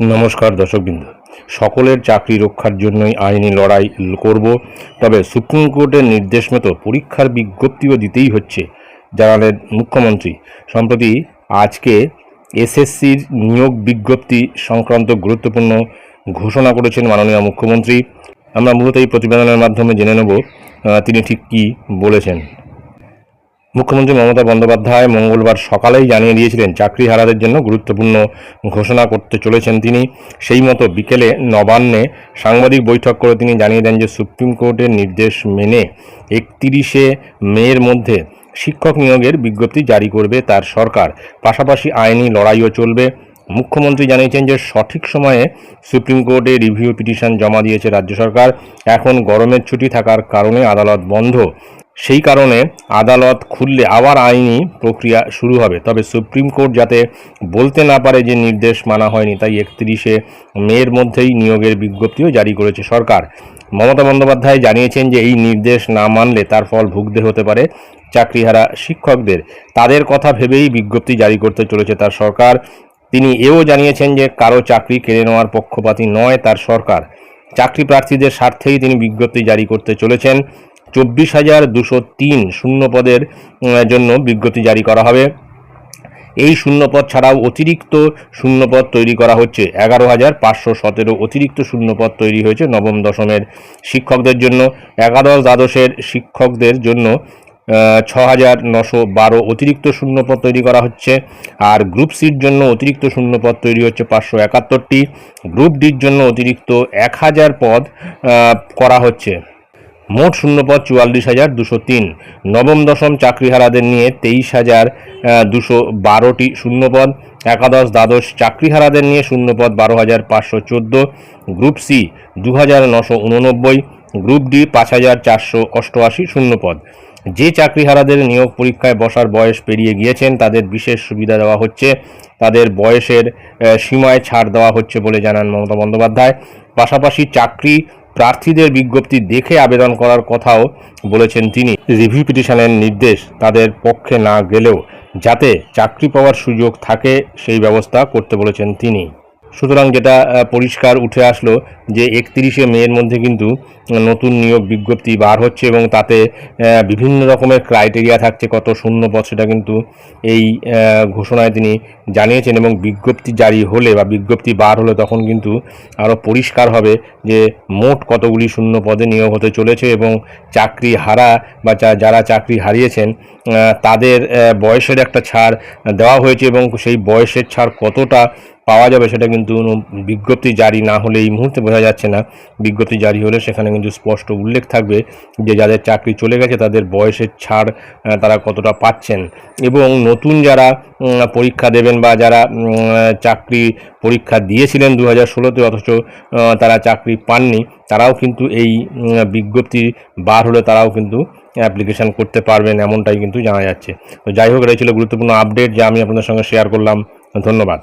নমস্কার দর্শকবৃন্দ। সকলের চাকরি রক্ষার জন্যই আইনি লড়াই করব, তবে সুপ্রিম কোর্টের নির্দেশ মতো পরীক্ষার বিজ্ঞপ্তিও দিতেই হচ্ছে, জানালেন মুখ্যমন্ত্রী। সম্প্রতি আজকে এসএসসির নিয়োগ বিজ্ঞপ্তি সংক্রান্ত গুরুত্বপূর্ণ ঘোষণা করেছেন মাননীয় মুখ্যমন্ত্রী। আমরা মূলত এই প্রতিবেদনের মাধ্যমে জেনে নেব তিনি ঠিক কী বলেছেন। মুখ্যমন্ত্রী মমতা বন্দ্যোপাধ্যায় মঙ্গলবার সকালেই জানিয়ে দিয়েছিলেন, চাকরি হারাদের জন্য গুরুত্বপূর্ণ ঘোষণা করতে চলেছেন তিনি। সেই মতো বিকেলে নবান্নে সাংবাদিক বৈঠক করে তিনি জানিয়ে দেন যে, সুপ্রিম কোর্টের নির্দেশ মেনে একতিরিশে মের মধ্যে শিক্ষক নিয়োগের বিজ্ঞপ্তি জারি করবে তার সরকার। পাশাপাশি আইনি লড়াইও চলবে। মুখ্যমন্ত্রী জানিয়েছেন যে, সঠিক সময়ে সুপ্রিম কোর্টে রিভিউ পিটিশন জমা দিয়েছে রাজ্য সরকার। এখন গরমের ছুটি থাকার কারণে আদালত বন্ধ। সেই কারণে আদালত খুললে আবার আইনি প্রক্রিয়া শুরু হবে। তবে সুপ্রিম কোর্ট যাতে বলতে না পারে যে নির্দেশ মানা হয়নি, তাই একত্রিশে মেয়ের মধ্যেই নিয়োগের বিজ্ঞপ্তিও জারি করেছে সরকার। মমতা বন্দ্যোপাধ্যায় জানিয়েছেন যে এই নির্দেশ না মানলে তার ফল ভুগতে হতে পারে চাকরিহারা শিক্ষকদের। তাদের কথা ভেবেই বিজ্ঞপ্তি জারি করতে চলেছে তার সরকার। তিনি এও জানিয়েছেন যে কারও চাকরি কেড়ে নেওয়ার পক্ষপাতী নয় তার সরকার। চাকরি প্রার্থীদের স্বার্থেই তিনি বিজ্ঞপ্তি জারি করতে চলেছেন। চব্বিশ হাজার দুশো তিন শূন্য পদের উম, জন্য বিজ্ঞপ্তি জারি করা হবে। এই শূন্যপদ ছাড়াও অতিরিক্ত শূন্যপদ তৈরি করা হচ্ছে। এগারো হাজার পাঁচশো সতেরো অতিরিক্ত শূন্যপদ তৈরি হয়েছে নবম দশমের শিক্ষকদের জন্য। একাদশ দ্বাদশের শিক্ষকদের জন্য ছ হাজার নশো বারো অতিরিক্ত শূন্যপদ তৈরি করা হচ্ছে। আর গ্রুপ সির জন্য অতিরিক্ত শূন্যপদ তৈরি হচ্ছে পাঁচশো একাত্তরটি। গ্রুপ ডির জন্য অতিরিক্ত এক হাজার পদ করা হচ্ছে। মোট শূন্যপদ চুয়াল্লিশ হাজার দুশো তিন। নবম, দশম চাকরিহারাদের নিয়ে তেইশ হাজার দুশো বারোটি শূন্যপদ। একাদশ, দ্বাদশ চাকরিহারাদের নিয়ে শূন্যপদ বারো হাজার পাঁচশো চোদ্দ। গ্রুপ সি, দু হাজার নশো উননব্বই। গ্রুপ ডি, পাঁচ হাজার চারশো অষ্টআশি শূন্যপদ। যে চাকরিহারাদের নিয়োগ পরীক্ষায় বসার বয়স পেরিয়ে গিয়েছেন, তাদের বিশেষ সুবিধা দেওয়া হচ্ছে। তাদের বয়সের সীমায় ছাড় দেওয়া হচ্ছে বলে জানান মমতা বন্দ্যোপাধ্যায়। পাশাপাশি চাকরি প্রার্থীদের বিজ্ঞপ্তি দেখে আবেদন করার কথাও বলেছেন তিনি। রিভিউ পিটিশনের নির্দেশ তাদের পক্ষে না গেলেও যাতে চাকরি পাওয়ার সুযোগ থাকে, সেই ব্যবস্থা করতে বলেছেন তিনি। সুতরাং যেটা পরিষ্কার উঠে আসলো যে একত্রিশে মেয়ের মধ্যে কিন্তু নতুন নিয়োগ বিজ্ঞপ্তি বার হচ্ছে এবং তাতে বিভিন্ন রকমের ক্রাইটেরিয়া থাকছে কত শূন্য পদ সেটা কিন্তু এই ঘোষণায় তিনি জানিয়েছেন এবং বিজ্ঞপ্তি জারি হলে বা বিজ্ঞপ্তি বার হলে তখন কিন্তু আরও পরিষ্কার হবে যে মোট কতগুলি শূন্য পদে নিয়োগ হতে চলেছে এবং চাকরি হারা বা যারা চাকরি হারিয়েছেন তাদের বয়সের একটা ছাড় দেওয়া হয়েছে এবং সেই বয়সের ছাড় কতটা পাওয়া যাবে সেটা কিন্তু বিজ্ঞপ্তি জারি না হলে এই মুহূর্তে বোঝা যাচ্ছে না। বিজ্ঞপ্তি জারি হলে সেখানে কিন্তু স্পষ্ট উল্লেখ থাকবে যে যাদের চাকরি চলে গেছে তাদের বয়সের ছাড় তারা কতটা পাচ্ছেন। এবং নতুন যারা পরীক্ষা দেবেন বা যারা চাকরি পরীক্ষা দিয়েছিলেন দু হাজার ষোলোতে অথচ তারা চাকরি পাননি, তারাও কিন্তু এই বিজ্ঞপ্তি বার হলে তারাও কিন্তু অ্যাপ্লিকেশন করতে পারবেন এমনটাই কিন্তু জানা যাচ্ছে। তো যাই হোক এটা ছিল গুরুত্বপূর্ণ আপডেট যা আমি আপনাদের সঙ্গে শেয়ার করলাম। ধন্যবাদ।